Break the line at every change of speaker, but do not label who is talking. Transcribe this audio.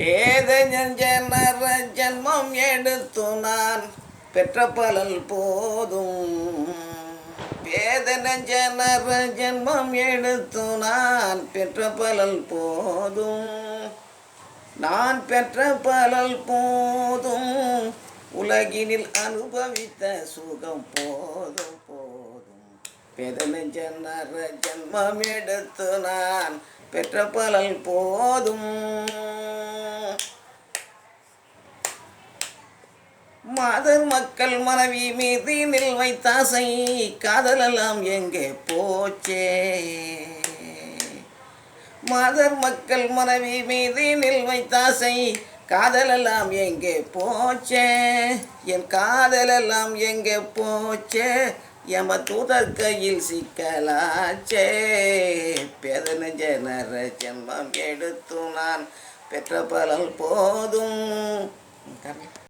பேத ஜனர ஜன்மம் எடுத்து நான் பெற்ற பலல் போதும். பேத நெஞ்சனர ஜன்மம் எடுத்து நான் பெற்ற பலல் போதும். நான் பெற்ற பலல் போதும். உலகினில் அனுபவித்த சுகம் போதும் போதும். பெதன ஜன்னர ஜன்மம் எடுத்து நான் பெற்ற பலல் போதும். மாதர் மக்கள் மனைவி மீது நில் வைத்தாசை காதலெல்லாம் எங்கே போச்சே? மாதர் மக்கள் மனைவி மீது நில் வைத்தாசை காதலெல்லாம் எங்கே போச்சே? என் காதலெல்லாம் எங்கே போச்சே? எம தூதர் கையில் சிக்கலாச்சே? பேதன ஜனர ஜென்மம் எடுத்து நான் பெற்ற பலன் போதும்.